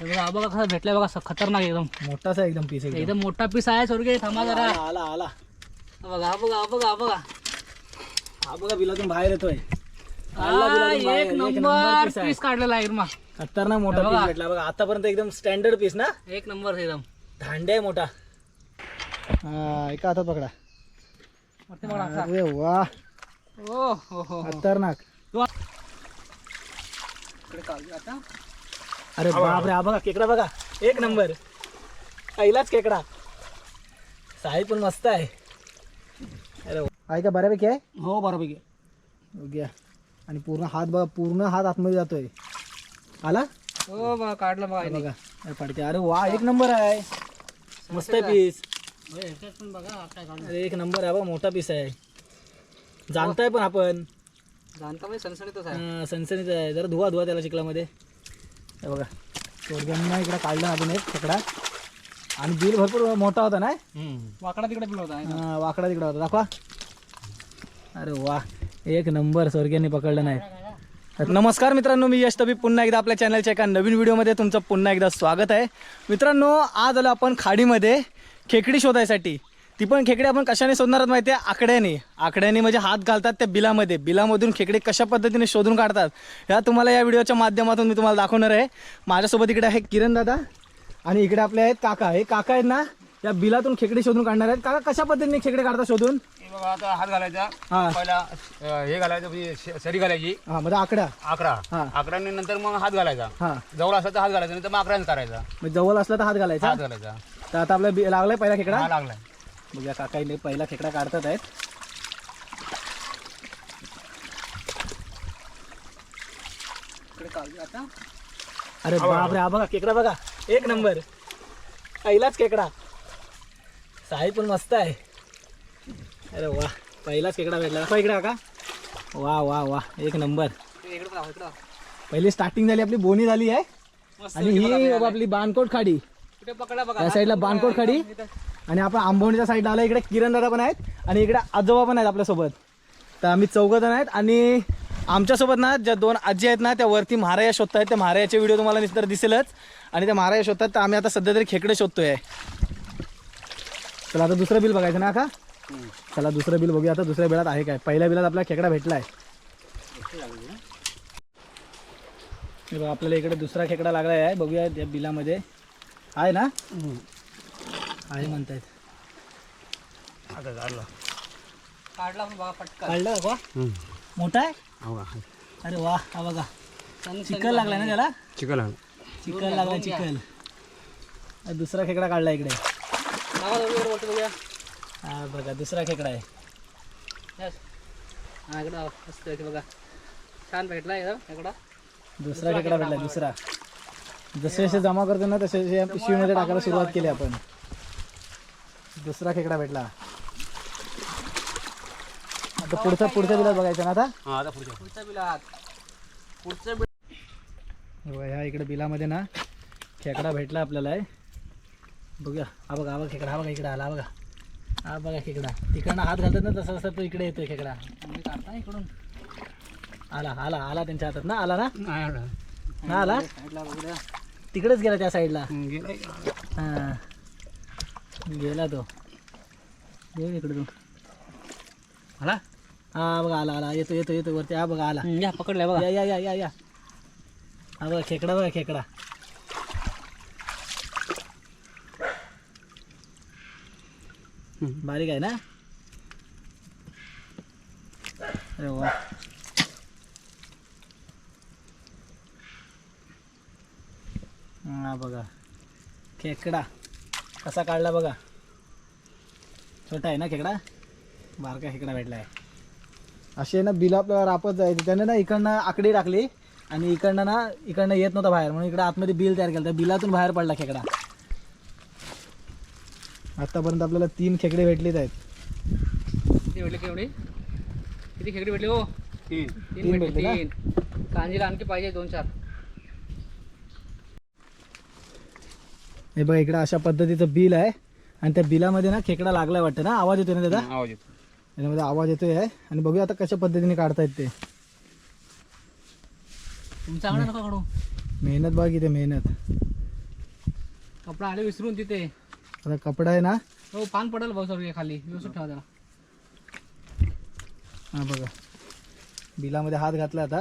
बघा बघा कसा भेटलाय बघा असं खतरनाक एकदम. आहे एकदम पीस एकदम. एकदम मोठा पीस आहे स्वर्गे थांबा जरा. आला आला आला. बघा हा बघा बघा बघा. हा बघा बिलातून बाहेर येतोय. आला बिलातून बाहेर, एक नंबर piece आहे. पीस काढलेला आहे इरमा. खतरनाक मोठा बघा. पीस भेटला. बघा आतापर्यंत एकदम स्टँडर्ड पीस ना? एक नंबर एकदम. धांडे आहे मोठा. हा एका हातात पकडा. वरती बघा असा. अरे वा. ओ हो हो हो. खतरनाक. इकडे आता. अरे बापरे हा बघा केकडा बघा. एक नंबर. पहिलाच केकडा. साईज पण मस्त आहे. अरे. आहे का बऱ्यापैकी आहे? हो बरोबर घ्या आणि पूर्ण हात बघा पूर्ण हात आतमध्ये जातोय. आला? हो बघा काढलं बघा हे. बघा अरे पडके अरे वा एक नंबर आहे. मस्त आहे पीस अरे एक नंबर आहे बघा मोठा पीस आहे. जाणताय पण आपण. जाणता म्हणजे सणसणीतच आहे. आहे. जरा धुवा धुवा त्याला चिखलामध्ये. हे बघा. चोरग्यांना इकडे काढला अजून एक खेकडा. आणि बिल भरपूर मोठा होता ना? वाकडा तिकडे बिल होता हा, वाकडा तिकडा होता. दाखवा. अरे वा एक नंबर स्वर्गीयांनी पकडलं नाही. नमस्कार मित्रांनो मी यश तबी पुन्हा एकदा आपल्या चॅनलच्या एका नवीन व्हिडिओमध्ये तुमचं पुन्हा एकदा स्वागत आहे. मित्रांनो आज आलो आपण खाडीमध्ये खेकडी शोधायसाठी. ती पण खेकडी आपण कशाने शोधणार आहोत माहिती आहे आकड्याने. आकड्याने म्हणजे हात घालतात त्या बिलामध्ये. बिलामधून खेकडी कशा पद्धतीने शोधून काढतात ह्या तुम्हाला या व्हिडिओच्या माध्यमातून मी तुम्हाला दाखवणार आहे. माझ्यासोबत इकडे आहे किरण दादा आणि इकडे आपले आहेत काका. हे काका आहेत ना या बिलातून खेकडी शोधून काढणार आहेत. काका कशा पद्धतीने खेकडे काढतात शोधून? आता हात घालायचा. हा. पहिला अं, हे घालायचं म्हणजे श- सरी घालायची. हा म्हणजे आकडा. आकडा. हा. नंतर मग हात घालायचा. हा. जवळ असला तर हात घालायचा नाही तर मग आकड्याने करायचा. म्हणजे जवळ असला तर हात घालायचा? हात घालायचा. तर आता आपला बी- लागलाय पहिला खेकडा? हा लागलाय. बघूया काकाईने पहिला खेकडा काढतात आहेत. आता. अरे बापरे हा बघा खेकडा बघा. एक नंबर. पहिलाच खेकडा. साई पण मस्त आहे. अरे वा पहिलाच खेकडा भेटला. दाखवा इकडे का वा वा वा एक नंबर. पहिली स्टार्टिंग झाली आपली बोनी झाली आहे. आणि ही बाबा आपली बानकोट खाडी. इकडे पकडा बघा. या साईडला बानकोट खाडी. आणि आपण आंबवणीच्या साईडला आलो इकडे किरण दादा पण आहेत आणि इकडे आजोबा पण आहेत आपल्यासोबत. तर आम्ही चौघजण आहेत आणि आमच्यासोबत ना ज्या दोन आजी आहेत ना त्या वरती महाराया आहेत त्या महारायाचे व्हिडिओ तुम्हाला निश्चित दिसेलच. आणि त्या महाराया शोधतात तर आम्ही आता सध्या तरी खेकडे शोधतोय. चला आता दुसरं बिल बघायचं ना का चला दुसरं बिल बघूया. आता दुसऱ्या बिलात आहे काय? पहिल्या बिलात आपला खेकडा भेटला आहे बघा, आपल्याला इकडे दुसरा खेकडा लागलाय आहे बघूया त्या बिलामध्ये. आहे ना? आहे म्हणतायत. आता काढला पण बघा पटकन. काढलं का? मोठा आहे? हो अरे वा हा बघा. चिकन लागलाय ना त्याला? चिकन चिकन लागलाय चिकन हा, दुसरा खेकडा काढला इकडे. हा बघा दुसरा खेकडा आहे. हा इकडं मस्त बघा. छान भेटला इकडं दुसरा खेकडा भेटला दुसरा. जसे जसे जमा करतो ना तसे पिशवीमध्ये टाकायला सुरुवात केली आपण. दुसरा खेकडा भेटला. आता पुढचा पुढच्या बिलात बघायचं ना आता? हा आता पुढच्या पुढच्या बिलात. पुढचं बिल बघा, ह्या इकडे बिलामध्ये ना खेकडा भेटला आपल्याला आहे बघूया. हा बघा हा बघा खेकडा हा बघा इकडे आला बघा. हा बघा खेकडा. तिकडनं हात घालतात ना तसं तसं तो इकडे येतोय खेकडा. काढता इकडून आला आला आला त्यांच्या हातात ना? आला ना? नाही आला. ना आला? तिकडेच गेला त्या साईडला. हा. गेला तो. ये इकडे तू आला? हा बघा आला आला. येतो येतो येतो वरती. हा बघा आला. या पकडलाय बघा. या या या या या. हा बघा खेकडा बघा खेकडा. बारीक आहे ना? अरे वा. हा बघा. खेकडा कसा काढला बघा. छोटा आहे ना खेकडा? बारका खेकडा भेटला आहे असे ना बिल आपल्याला रापत जायचे. त्याने ना इकडनं आकडी टाकली आणि इकडनं ना इकडनं येत नव्हता बाहेर. म्हणून इकडे आतमध्ये बिल तयार केलं. त्या बिलातून बाहेर पडला खेकडा. आतापर्यंत आपल्याला तीन खेकडे भेटलेत आहेत. किती भेटली केवढी किती खेकडी भेटली हो? तीन. तीन तीन भेटली? तीन. कांजीला आणखी पाहिजे दोन चार. हे बघा इकडे अशा पद्धतीचं बिल आहे. आणि त्या बिलामध्ये ना खेकडा लागलाय वाटतं ना? आवाज येतोय ना त्याचा? आवाज येतो त्याच्यामध्ये आवाज येतोय आहे. आणि बघूया आता कशा पद्धतीने काढतायत ते. नका काढू. मेहनत बघा किती मेहनत. कपडा आले विसरून तिथे. आता कपडा आहे ना? हो पान पडेल भाऊ सगळे खाली. व्यवस्थित ठेवा त्याला. हा बघा. बिलामध्ये हात घातला आता.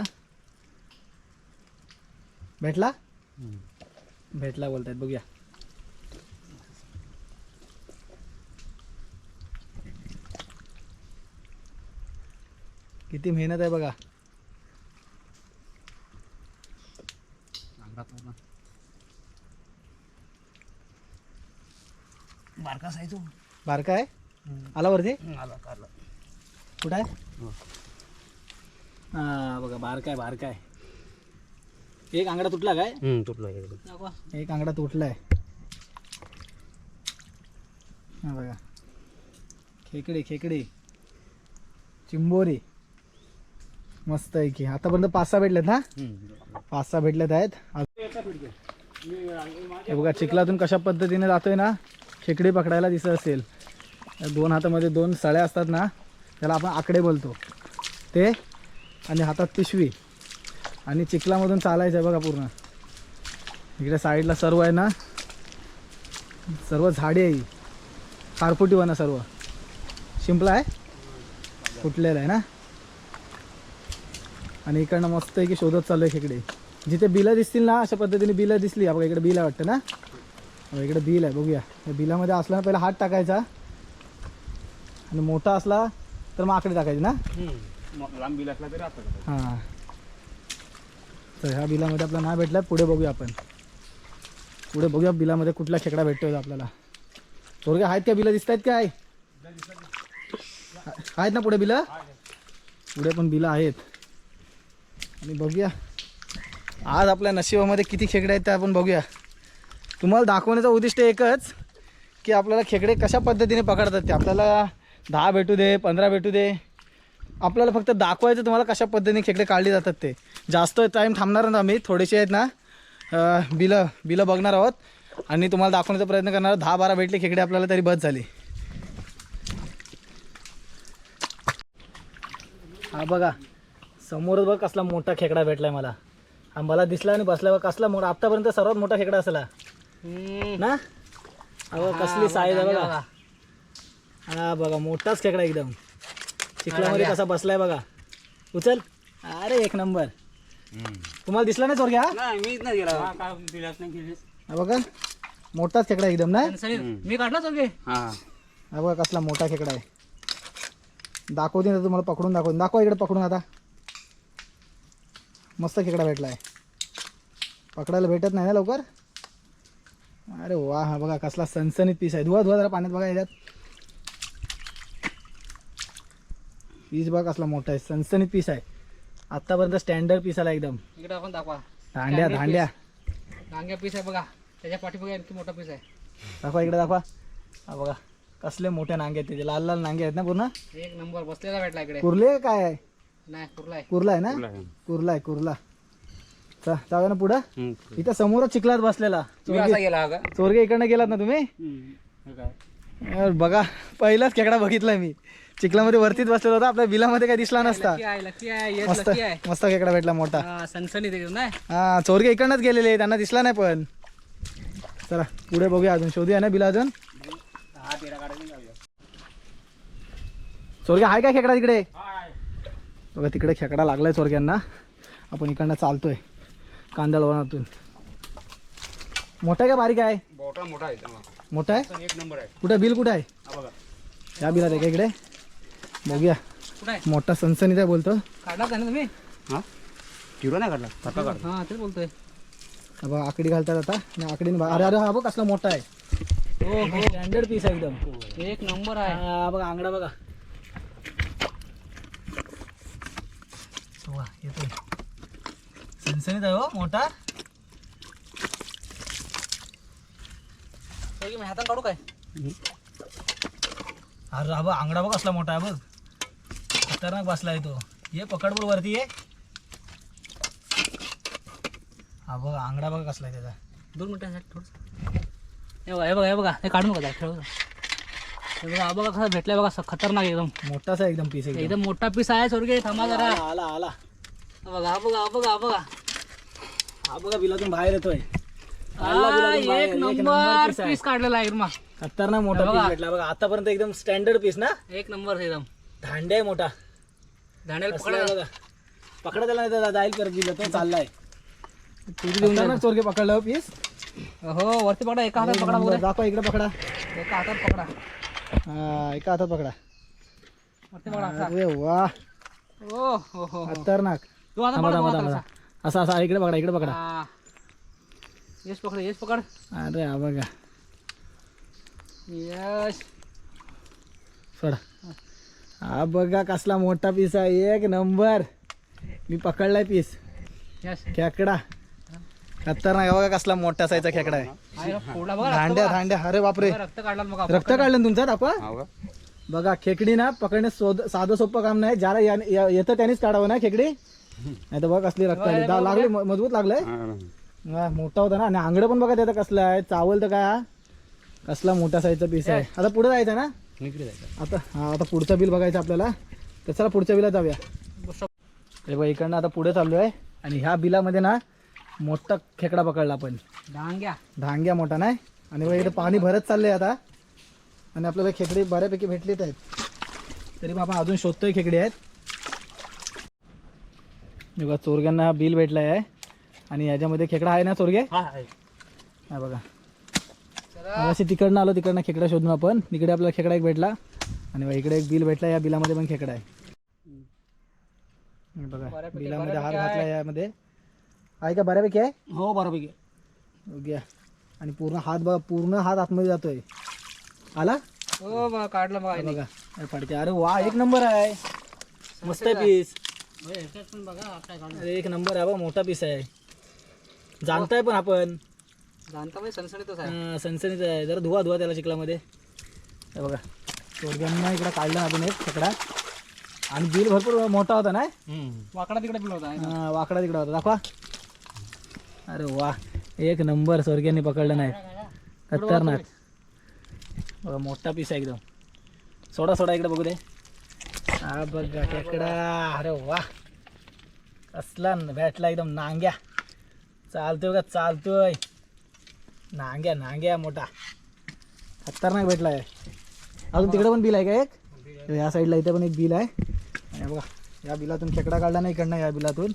भेटला? भेटला बोलतायत. बघूया. किती मेहनत आहे बघा. बारका सायचो बारका आहे? आला वरती? आला काढला कुठं आहे? हो. हा बघा बारका आहे बारका आहे. एक आंगडा तुटला काय? तुटलो एक. आंगडा तुटलाय. हा बघा. खेकडे खेकडे. चिंबोरी. मस्त आहे की. आतापर्यंत पाच सहा भेटलेत ना? पाच सहा भेटलेत आहेत. हे बघा चिखलातून कशा पद्धतीने जातोय ना खेकडी पकडायला दिसत असेल. दोन हातामध्ये दोन सळ्या असतात ना त्याला आपण आकडे बोलतो. ते आणि हातात पिशवी. आणि चिखलामधून चालायचं आहे बघा पूर्ण. इकडे साईडला सर्व आहे ना सर्व झाडे आहे खारफुटी वना सर्व. शिंपला आहे? फुटलेलं आहे ना? आणि इकडनं मस्त आहे की शोधत चालू आहे खेकडे. जिथे बिलं दिसतील ना अशा पद्धतीने बिलं दिसली. बघा इकडे बिल आहे वाटतं ना? इकडे बिल आहे बघूया. या बिलामध्ये असला ना पहिला हात टाकायचा. आणि मोठा असला तर मग आकडे टाकायचे ना? लांब बिल असला तरी असतं हां. तर ह्या बिलामध्ये आपला नाही भेटला पुढे बघूया आपण. पुढे बघूया बिलामध्ये कुठला खेकडा भेटतोय आपल्याला. थोडके आहेत का बिलं? दिसत आहेत काय आहेत ना पुढे बिलं? पुढे पण बिलं आहेत. आणि बघूया. आज आपल्या नशिबामध्ये किती खेकडे आहेत ते आपण बघूया. तुम्हाला दाखवण्याचं उद्दिष्ट एकच की आपल्याला खेकडे कशा पद्धतीने पकडतात ते. आपल्याला दहा भेटू दे पंधरा भेटू दे. आपल्याला फक्त दाखवायचं तुम्हाला कशा पद्धतीने खेकडे काढले जातात ते. जास्त टाईम थांबणार ना आम्ही थोडेसे आहेत ना. बिलं बिलं बघणार आहोत. आणि तुम्हाला दाखवण्याचा प्रयत्न करणार दहा बारा भेटले खेकडे आपल्याला तरी बस झाली. हा बघा. समोरच बघ कसला मोठा खेकडा भेटलाय मला. हा मला दिसला आणि बसला बघ कसला मोठा आत्तापर्यंत सर्वात मोठा खेकडा असला. ना? बघा, कसली साईज आहे बघा. हा बघा मोठाच खेकडा एकदम. चिखलामध्ये कसा बसलाय बघा. उचल. अरे एक नंबर. तुम्हाला दिसला नाही चोरग्या नाही मीच नाही गेला. काय बिलाच नाही गेलीस हा बघा. मोठाच खेकडा एकदम ना मी काढला हा. हा बघा कसला मोठा खेकडा आहे. दाखवते ना तुम्हाला पकडून दाखवून. दाखवा इकडे पकडून आता. मस्त खेकडा भेटला आहे पकडायला भेटत नाही ना लवकर? अरे वा हा बघा कसला सनसनीत पीस आहे. धुवा धुवा जरा पाण्यात बघा याच्यात. पीस बघा कसला मोठा आहे. सनसनीत पीस आहे. आत्तापर्यंत स्टँडर्ड पीस आला एकदम. इकडे आपण दाखवा. धांड्या धांड्या. नांग्या पीस आहे बघा. त्याच्या पाठी बघा आणखी मोठा पीस आहे. दाखवा इकडे दाखवा. हा बघा. कसले मोठे नांगे आहेत त्याचे. लाल लाल नांगे आहेत ना पूर्ण? एक नंबर बसलेला भेटला इकडे. कुर्ले काय? आहे कुर्ला आहे. ना? कुर्ला आहे. कुर्ला चा जाऊया ना पुढं. इथं समोरच चिखलात बसलेला. तुम्ही असा गेला का चोरगे इकडनं गेलात ना तुम्ही? बघा पहिलाच खेकडा बघितलाय मी. चिखलामध्ये वरतीच बसलेला होता आपल्या बिलामध्ये काय दिसला नसता. लकी आहे लकी आहे येस मस्त मस्त खेकडा भेटला मोठा. हा हा चोरगे इकडनंच गेलेले त्यांना दिसला नाही पण. चला पुढे बघूया अजून. शोधूया ना बिला अजून? हा चोरगे आहे काय खेकडा तिकडे? बघा तिकडे खेकडा लागलाय चोरग्यांना. आपण इकडनं चालतोय कांदळवनातून मोठा आहे का बारीक आहे? मोठा मोठा आहे चांगला. मोठा आहे? पण एक नंबर आहे. कुठं? बिल कुठं आहे? हा बघा. या बिलात आहे का इकडे? बघूया. कुठं आहे? मोठा सनसनीत आहे बोलतो. काढलाच आहे ना तुम्ही? हा? नाही काढला? काढला. हा तेच बोलतोय. हा बघा आकडी घालतात आता. आणि आकडीने अरे अरे हा बघ कसला मोठा आहे. हो हो. स्टँडर्ड पीस आहे एकदम. एक नंबर आहे. हा बघा आंगडा बघा. येतोय. सनसनीत आहे हो मोठा. मी हातानं काढू काय? अरे हा बघ आंगडा बघ कसला मोठा आहे बघ. खतरनाक बसलाय तो. ये पकडबोड वरती ये. हा बघ आंगडा बघा कसला आहे त्याचा. दोन मिनिटांसाठी थोडंसं. हे बघा हे बघा हे बघा. हे काढून बघा खेळ बघा. हे बघा बघा कसा भेटलाय बघा स- खतरनाक एकदम. आहे एकदम पीस एकदम. एकदम मोठा पीस आहे स्वर्गे थांबा जरा. आला आला. बघा हा बघा हा बघा हा बघा. हा बघा बिलातून बाहेर येतोय. काढला बाहेर. एक नंबर नंबर piece आहे. पीस काढलेला आहे खतरनाक मोठा हे बघा. पीस भेटला. बघा आतापर्यंत एकदम स्टँडर्ड पीस ना? एक नंबर एकदम धांडे आहे मोठा. धाण्याला पकडा. बघा. पकडा त्याला नाही तर जाईल करत दिलं तो चाललाय खतरनाक चोरगे पकडलं पीस हो वरती पकडा एका हातात पकडा बघू दाखवा इकडे पकडा. एका हातात पकडा. हा एका हातात पकडा. वरती पकडा असा. अरे वा. ओ हो हो हो. खतरनाक. तू आता थांबा पकडा, थांबा तू थांबा. आता असा असा इकडे पकडा इकडे पकडा. हा. यश पकड यश पकड. अरे हा बघा. यश. सोडा. हा बघा कसला मोठा पीस आहे. एक नंबर. मी पकडलाय पीस यश. खेकडा. खतरनाक आहे. बघा कसला मोठा साईजचा खेकडा आहे. आहे ना, फोडला. बघा रक्त धांड्या बघा. अरे बापरे. बघा, रक्त काढला बघा रक्त काढलं ना तुमचं? दाखवा. हो बघा. खेकडी ना पकडणे सोद साधं सोपं काम नाही. ज्याला या- या- येतं त्यानेच काढावं ना खेकडी? नाही तर बघा कसली रक्त आली दा- लागली म- मजबूत लागलंय? हा, मोठा होता ना. आणि आंगडं पण बघा त्याचं कसलं आहे. चावल तर काय हा? कसला मोठा साईजचा पीस आहे. आता पुढे जायचं ना? आता हा आता पुढचं बिल बघायचं आपल्याला. तर चला पुढच्या बिला जाऊया. हे बघा इकडनं आता पुढे चाललो आहे आणि ह्या बिलामध्ये ना मोठा खेकडा पकडला आपण. डांग्या धांग्या मोठा नाही? आणि बघा इकडे पाणी भरत चाललंय आता. आणि आपल्याला खेकडे बऱ्यापैकी भेटलेत आहेत. तरी मग आपण अजून शोधतोय खेकडे आहेत. हे बघा चोरग्यांना बिल भेटला आहे. आणि याच्यामध्ये खेकडा आहे ना चोरगे? हा बघा. असे तिकडनं आलो तिकडनं खेकडा शोधून आपण. इकडे आपल्याला खेकडा एक भेटला. आणि बघा इकडे एक बिल भेटला या बिलामध्ये पण खेकडा आहे. हे बघा बऱ्यापैकी- बिलामध्ये हात बऱ्यापैकी घातला यामध्ये. आहे का बऱ्यापैकी आहे? हो बरोबर बघूया. आणि पूर्ण हात बघा पूर्ण हात आतमध्ये जातोय. आला? हो बघा काढलं बघा बघा फडके अरे वा एक नंबर आहे. मस्त आहे पीस. अरे एक नंबर आहे बघा मोठा पीस आहे. जाणताय पण आपण. जाणता म्हणजे आहे. हा, जरा धुवा धुवा त्याला चिखलामध्ये. हे बघा. चोरग्यांना इकडं काढलं आपण एक खेकडा. आणि बिल भरपूर मोठा होता ना? वाकडा तिकडे पिल होता हा, वाकडा तिकडा होता. दाखवा. अरे वा एक नंबर स्वर्ग्यांनी पकडलं नाही. खतरनाक. बघा मोठा पीस आहे एकदम. सोडा सोडा इकडे बघू दे. हा बघा खेकडा अरे वा. कसला भेटला एकदम नांग्या. चालतोय का चालतोय. नांग्या नांग्या मोठा. खतरनाक भेटला आहे. अजून तिकडे पण बिल आहे का एक? या साईडला इथे पण एक बिल आहे. आणि बघा या बिलातून खेकडा काढला नाही इकडनं या बिलातून.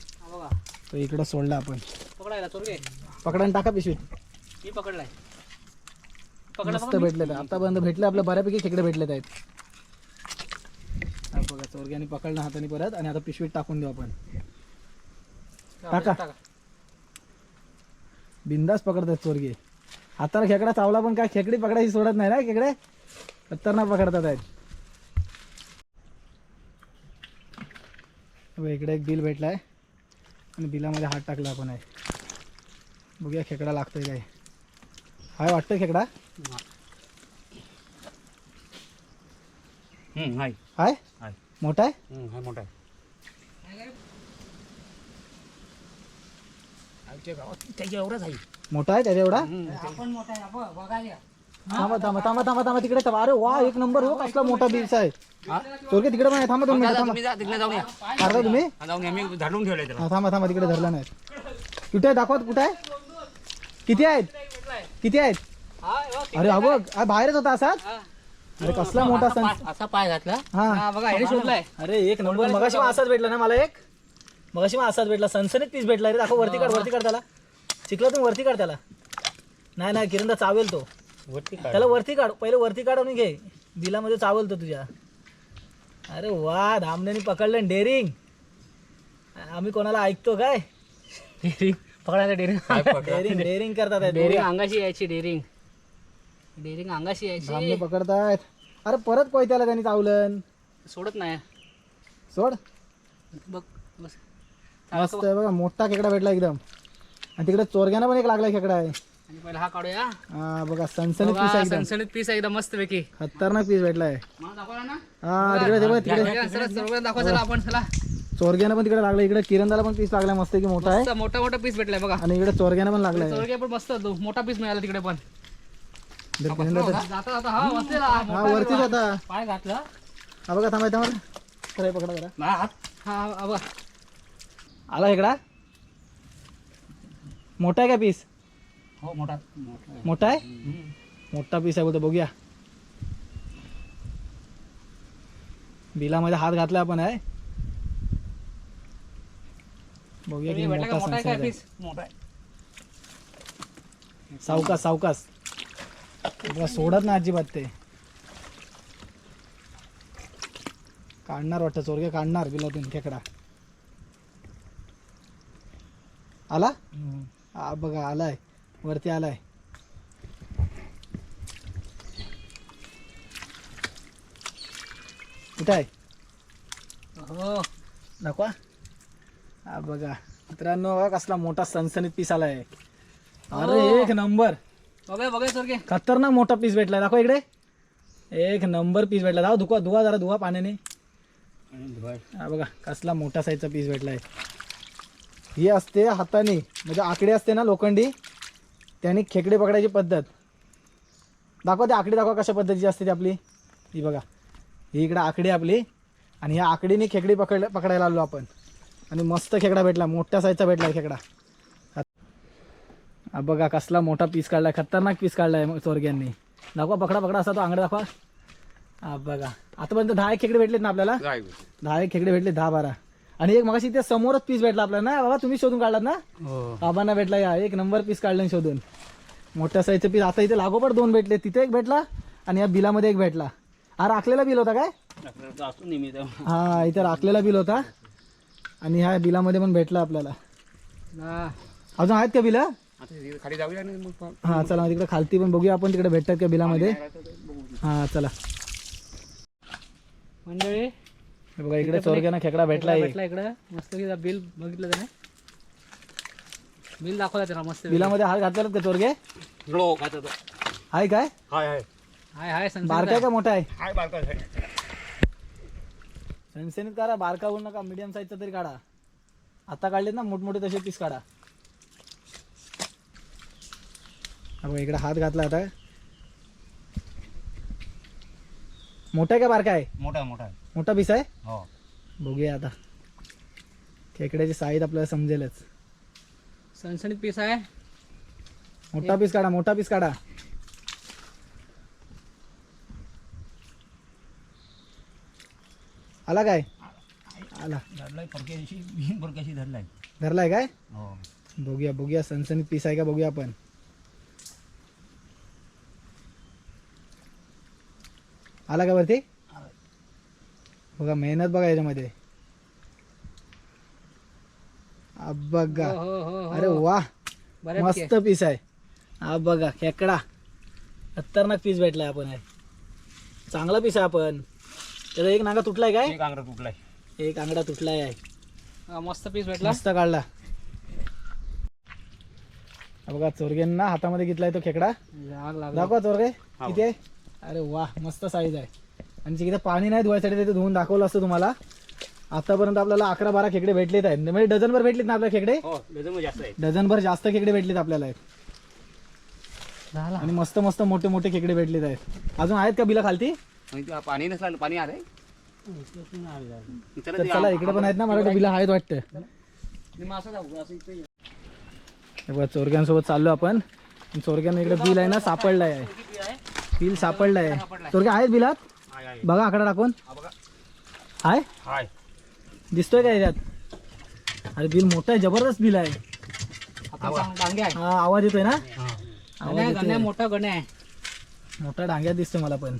तो इकडं सोडला आपण. पकडायला पकडा टाका पिशवीत. मी पकडलाय. पकडला मस्त भेटलेत. आतापर्यंत भेटले आपल्या बऱ्यापैकी खेकडे भेटलेत आहेत. चोरग्याने पकडलं हाताने परत आणि आता पिशवीत टाकून देऊ आपण. टाका. बिंदास पकडतात चोरगे हाताला खेकडा चावला पण काय खेकडी पकडायची सोडत नाही ना खेकडे? खतरनाक पकडतात आहेत. इकडे एक बिल भेटलाय. आणि बिलामध्ये हात टाकला आपण आहे. बघूया खेकडा लागतोय काय. हाय वाटतंय खेकडा? हाय. हाय? हाय. मोठा आहे? मोठा आहे. त्याच्या एवढंच आहे. मोठा आहे त्याच्या एवढा? आपण मोठा आहे आपण बघायला थांबा थांबा थांबा थांबा थांबा तिकडे थांबा. अरे वा एक नंबर हो कसला मोठा बीच आहे. चोरगे तिकडे पण आहे. थांबा दोन मिनिटं थांबा. तुम्ही जा तिकडे जाऊन या. अर्धा तुम्ही? जाऊन या. मी झाडून ठेवलंय त्याला. हा थांबा थांबा तिकडे धरला नाही. कुठे आहे? दाखवत कुठे आहे? किती आहेत? किती आहेत? हा हे. अरे हा बघ हा बाहेरच होता असाच? हा. अरे कसला मोठा सण पाय- असा पाय घातला? हा. हा बघा हे शोधलाय. अरे एक नंबर. मगाशी मग असाच भेटला ना मला एक? मगाशी मग असाच भेटला. सनसनीत पीस भेटला रे. दाखव वरती काढ वरती काढ त्याला. चिखलातून वरती काढ त्याला. नाही नाही किरणदा चावेल तो. वरती त्याला वरती काढ. पहिले वरती काढून घे. बिलामध्ये चावल तो तुझ्या. अरे वा धामण्याने पकडलं डेरिंग आम्ही कोणाला ऐकतो काय? पकडायला डेरिंग डेरिंग डेरिंग करतात. डेरिंग अंगाशी यायची डेरिंग डेरिंग अंगाशी यायची. पकडतायत. अरे परत कोयत्याला त्यांनी चावलं? सोडत नाही. सोड. बघ बस. मस्त आहे बघा मोठा खेकडा भेटला एकदम. आणि तिकडे चोरग्यानं पण एक लागला खेकडा आहे. आणि पहिला हा काढूया. हा बघा सनसनीत पीस बघा, एकदम. सणसणीत पीस आहे एकदम मस्त पैकी खतरनाक पीस भेटलाय. मला दाखवला ना. हा तिकडे ते बघ तिकडे. चला, चला, सर्वांना दाखवा चला आपण चला. चोरग्यानं पण तिकडे लागलं इकडे किरणदाला पण पीस लागलाय मस्त की मोठा आहे. मोठा मोठा पीस भेटलाय बघा. आणि इकडे चोरग्यानं पण लागलाय. चोरगे पण मस्त दो- मोठा पीस मिळाला तिकडे पण जर किरणदा तर- जाता जाता हा वरतीच होता. पाय घातला. हा बघा थांबा खरं पकडा जरा. हा आला इकडा? मोठा आहे का पीस हो मोठा. मोठा आहे? मोठा पीस आहे बोलतो बघूया. बिलामध्ये हात घातला आपण आहे? बघूया की मोठा मोठा आहे बघा, सोडत ना अजिबात ते. काढणार वाटतं चोरगे काढणार बिलातून खेकडा. आला? हा बघा आलाय. वरती आलाय. कुठं आहे? हो. दाखवा हा बघा. मित्रांनो बघा कसला मोठा सनसनीत पीस आलाय. अरे हो. एक नंबर. बघा बघा सर घे खतरनाक मोठा पीस भेटलाय. दाखवा इकडे. एक नंबर पीस भेटला दाव धुवा धुवा जरा धुवा पाण्याने. हा बघा कसला मोठा साईजचा पीस भेटलाय. ही असते हाताने म्हणजे आकडे असते ना लोखंडी त्याने खेकडे पकडायची पद्धत. दाखवा ते आकडे दाखवा कशा पद्धतीची असते ती आपली. ही बघा. ही इकडे आकडी आपली. आणि ह्या आकडीने खेकडी पकड पकडायला आलो आपण. आणि मस्त खेकडा भेटला मोठ्या साईजचा भेटला खेकडा. बघा कसला मोठा पीस काढलाय खतरनाक पीस काढलाय मग चोरग्यांनी दाखवा पकडा पकडा असा तो आंगडा दाखवा. हा बघा. आतापर्यंत दहा एक खेकडे भेटलेत ना आपल्याला? दहा एक खेकडे भेटले दहा बारा. आणि एक मगाशी ते समोरच पीस भेटला आपल्याला ना? बाबा तुम्ही शोधून काढलात ना? हो. बाबांना भेटला या. एक नंबर पीस काढलं शोधून. मोठ्या साईजचं पीस आता इथे लागोपाठ दोन भेटले तिथे एक भेटला आणि या बिलामध्ये एक भेटला. हा राखलेला बिल होता काय? हा इथे राखलेला बिल होता. आणि ह्या बिलामध्ये पण भेटला आपल्याला. हा. अजून आहेत का बिलं? खाली जाऊया हा चला तिकडे खालती पण बघूया आपण तिकडे भेटतात का बिलामध्ये? हा चला. मंडळी हे बघा इकडे चोरग्याना खेकडा भेटला भेटला इकडं. मस्त की बिल बघितलं त्याने. बिल दाखवलं त्याला मस्त बिलामध्ये हात घातलेला का चोरगे? आहे काय? हाय हाय. हाय हाय संजय बारका का मोठा आहे? हाय बारका सनसेनीत काढा बारका नका मीडियम साईजचा तरी काढा. आता काढलेत ना मोठमोठे तसे पीस काढा. बघा इकडे हात घातला आता. मोठा आहे का बारका आहे? मोठा मोठा मोठा पीस आहे? हो. बघूया आता. खेकड्याची साईज आपल्याला समजेलच. सणसणीत पीस आहे. मोठा पीस काढा मोठा पीस काढा. आला काय? आला. धरलाय धरलाय. धरलाय काय? हो. बघूया बघूया सनसनीत पीस आहे का? बघूया आपण. आला का वरती? बघा मेहनत बघा याच्यामध्ये. बघा. हो हो हो अरे वा. मस्त पीस आहे. हा बघा खेकडा. खतरनाक पीस भेटलाय आपण आहे चांगला पीस आहे आपण. त्याचा एक नांगा तुटलाय काय? एक अंगरा तुटलाय. एक आंगडा तुटलाय. आहे हा, मस्त पीस भेटला. मस्त काढला. हा बघा चोरग्यांना हातामध्ये घेतलाय तो खेकडा. आग लागला. दाखवा चोरगे किती आहे? अरे वा मस्त साईज आहे. आणि तिथे पाणी नाही धुवायसाठी तिथे धुवून दाखवलं असतं तुम्हाला. आतापर्यंत आपल्याला अकरा बारा खेकडे भेटलेत आहेत. म्हणजे डझनभर भेटलेत ना आपल्या खेकडे? हो डझन जास्त आहे डझनभर जास्त खेकडे भेटलेत आपल्याला आणि मस्त मस्त मोठे मोठे खेकडे भेटलेत आहेत. अजून आहेत का बिला खालती? पाणी नसलं पाणी आलंय? चला इकडे पण आहेत ना मला बिला आहेत वाटतं. हे चोरग्यांसोबत चाललो आपण. चोरग्यांना इकडे बिल आहे ना सापडलाय. आहे बिल सापडलाय. चोरग्या आहेत बिलात? बघा आकडा टाकून. हाय? दिसतोय का याच्यात? अरे बिल मोठं आहे जबरदस्त बिल आहे. हा आवाज येतोय ना? मोठा गण्या आहे. मोठा डांग्यात दिसतोय मला पण.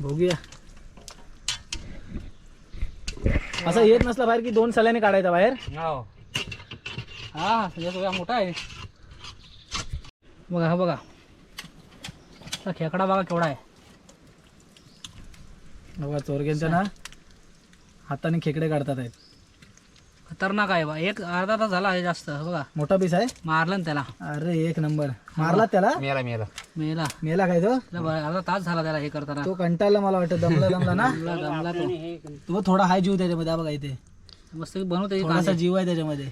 बघूया. असं येत नसला बाहेर की दोन सल्याने काढायचा बाहेर? हो. हा मोठा आहे. बघा हा बघा. हा खेकडा बघा केवढा आहे. बघा चोरग्यांच्या ना. हाताने खेकडे काढतात आहेत. खतरनाक आहे बा. एक अर्धा तास झाला आहे जास्त बघा. मोठा पीस आहे? मारलं ना त्याला. अरे एक नंबर. मारला त्याला? मिळाला मिळाला मेला. मेला काय तो? अर्धा तास झाला त्याला हे करताना. तो कंटाळला मला वाटतं. दमला दमला ना? दमला दमला तो. तो थोडा हाय जीव त्याच्यामध्ये हा बघा इथे. मस्त बनवते थोडासा जीव आहे त्याच्यामध्ये.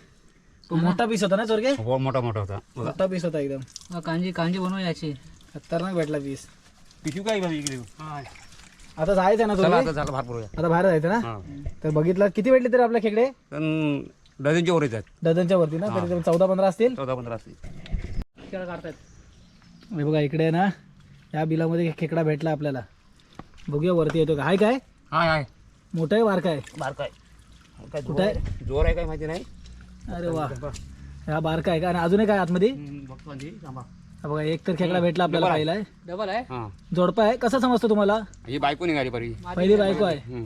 तो मोठा पीस होता ना चोरगे? हो मोठा मोठा होता. मोठा पीस होता एकदम. कांजी कांजी बनवून याची खतरनाक भेटला पीस पिशू काय इकडे? आता जायचं ना चला आता झालं भरपूर आता बाहेर जायचं ना? तर बघितलं किती भेटले तरी आपल्या खेकडे? पण डझनच्या वर येतात डझनच्या वरती ना? तरी चौदा पंधरा असतील? चौदा पंधरा असतील. हे बघा इकडे ना या बिलामध्ये खेकडा भेटला आपल्याला. बघूया वरती येतो का? हाय काय? हाय हाय. मोठा आहे बारका आहे? बारकाय काय कुठं आहे? जोर आहे काय माहिती नाही. अरे वा. हा बारका आहे का? आणि अजून एक आहे आतमध्ये? हम्म, बघतो आधी. थांबा. बघा एक तर खेकडा भेटला आपल्याला. पहिला आहे. डबल आहे? हा. जोडपा आहे. कसं समजतं तुम्हाला? ही बायको निघाली बरी पहिली बायको आहे. हम्म.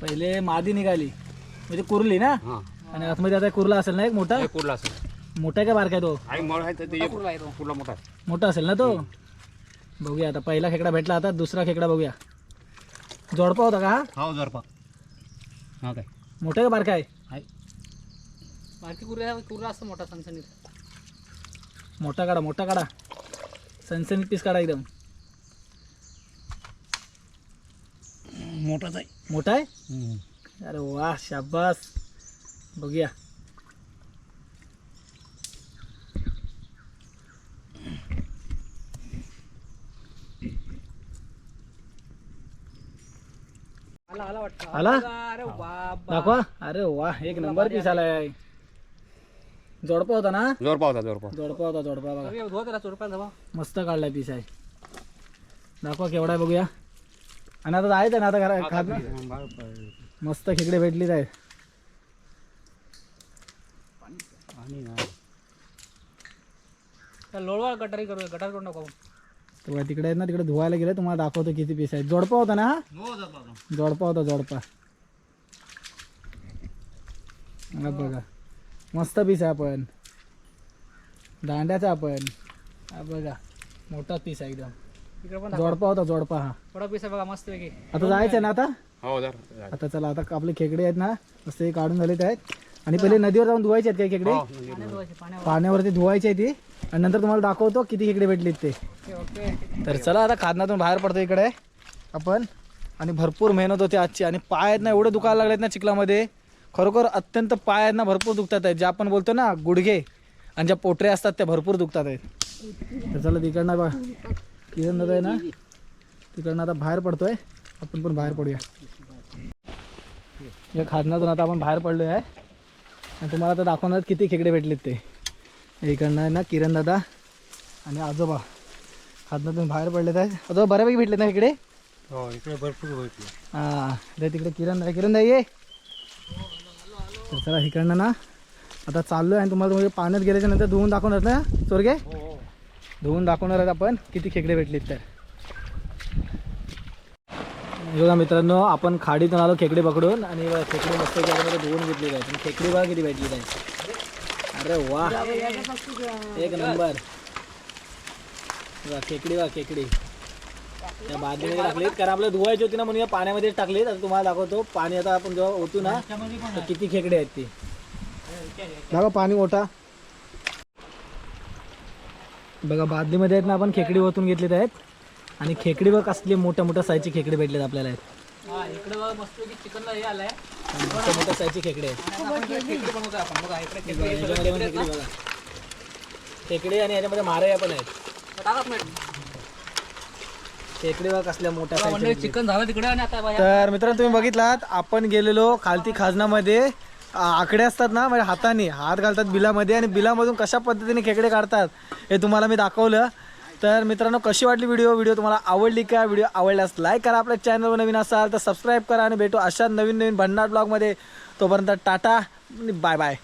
पहिले मादी निघाली. म्हणजे कुरली ना? हा. आणि आतमध्ये आता कुर्ला असेल ना एक मोठा? हे कुठला असेल. मोठा आहे का बारका आहे तो? आई मळ आहे तर ते एक कुठला आहे तो? कुठला मोठा आहे. मोठा असेल ना तो? बघूया आता पहिला खेकडा भेटला आता दुसरा खेकडा बघूया. जोडपा होता का हा? हा जोर पा हा काय? मोठा का बारका आहे? हाय बारकी कुर्ला कुर्ला असतो मोठा सनसनीत. मोठा काढा मोठा काढा. सनसनीत पीस काढा एकदम. मोठाच आहे. मोठा आहे. अरे वा शाबास. बघूया. आला आला वाटतं. आला? अरे बाप दाखवा. अरे वा एक नंबर पीस आलाय. जोडपा होता ना? जोर पा होता जोर पा जोडपा होता जोडपा बघा. मस्त काढलाय पीस आहे. दाखवा केवढा आहे बघूया. आणि आता जायचं ना आता घरा खात मस्त खेकडे भेटलीच आहेत. आणि नाही. त्या लोळवा गटारी करू गटार करू नको तिकडे आहेत ना तिकडे धुवायला गेले तुम्हाला दाखवतो किती पीस आहेत. जोडपा होता ना हा? जोडपा होता. जोडपा बघा. मस्त पीस आहे आपण. दांड्याचा आपण. हा बघा मोठा पीस आहे एकदम. इकडे पण दाखव. जोडपा होता जोडपा हा. थोडा पीस आहे बघा मस्त पैकी. आता जायचं ना आता? हो आता चला आता आपले खेकडे आहेत ना मस्त हे काढून झालेत आहेत. आणि पहिले नदीवर जाऊन धुवायचे आहेत काही खेकडे? हो, पाण्यात धुवायचे पाण्यावर. पाण्यावरती धुवायचे आहे ती. आणि नंतर तुम्हाला दाखवतो किती खेकडे भेटलेत ते. Okay okay. तर चला आता खादनातून बाहेर पडतो इकडे. आपण. आणि भरपूर मेहनत होते आजची. आणि पाय आहेत ना एवढे दुखायला लागलेत ना चिखलामध्ये. खरोखर अत्यंत पाय आहेत ना भरपूर दुखतात आहेत. जे आपण बोलतो ना गुडघे आणि ज्या पोटऱ्या असतात त्या भरपूर दुखतात आहेत. तर चला तिकडनं बा किरण दादा आहे ना? तिकडनं आता बाहेर पडतोय. आपण पण बाहेर पडूया. या खादनातून आता आपण बाहेर पडलो आहे. आणि तुम्हाला आता दाखवणार किती खेकडे भेटलेत ते. इकडनं आहे ना किरण दादा आणि आजोबा खादनातून बाहेर पडलेत आहेत. आजोबा बऱ्यापैकी भेटलेत ना इकडे हो इकडे भरपूर भेटले हां तिकडे किरण दादा किरण दादा ये. तर चला इकडनं ना. आता चाललो आहे आणि तुम्हाला तुम्ही पाण्यात गेल्याच्यानंतर धुवून दाखवणार ना चोरगे धुवून दाखवणार आहेत आपण. किती खेकडे भेटलेत तर. हे बघा मित्रांनो आपण खाडीतून आलो खेकडे पकडून आणि हे खेकडे मस्त धुवून घेतलेले आहेत. आणि खेकडे बघा किती भेटलेत आहेत. अरे वा. एक नंबर. खेकडी बघा खेकडी. त्या बादलीमध्ये टाकलीत? कारण आपल्याला धुवायची होती ना म्हणून या पाण्यामध्ये टाकलीत. आता तुम्हाला दाखवतो. पाणी आता आपण जेव्हा ओतू ना तर किती खेकडे आहेत ती. बघा पाणी मोठा बघा बादलीमध्ये आहेत ना आपण खेकडी ओतून घेतलेत आहेत. आणि खेकडी बघ कसली मोठ्या मोठ्या साईजची खेकडे भेटलेत आपल्याला आहेत. इकडे बघा मस्त पैकी चिकनला हे आलाय. आणि मोठ्या मोठ्या साईजची खेकडे आहेत. खेकडे आणि याच्यामध्ये मारे पण आहेत. खेकडे बघा कसल्या मोठ्या size चिकन झालं तिकडे आणि आता बघा तर मित्रांनो तुम्ही बघितलात आपण गेलेलो खालती खाजनामध्ये आ, आकडे असतात ना म्हणजे हाताने हात घालतात बिलामध्ये आणि बिलामधून कशा पद्धतीने खेकडे काढतात हे तुम्हाला मी दाखवलं. तर मित्रांनो कशी वाटली व्हिडिओ व्हिडिओ तुम्हाला आवडली का? व्हिडिओ आवडल्यास लाईक करा आपल्या चॅनलवर नवीन असाल तर सबस्क्राईब करा आणि भेटू अशा नवीन नवीन भन्नाट ब्लॉगमध्ये तोपर्यंत टाटा बाय बाय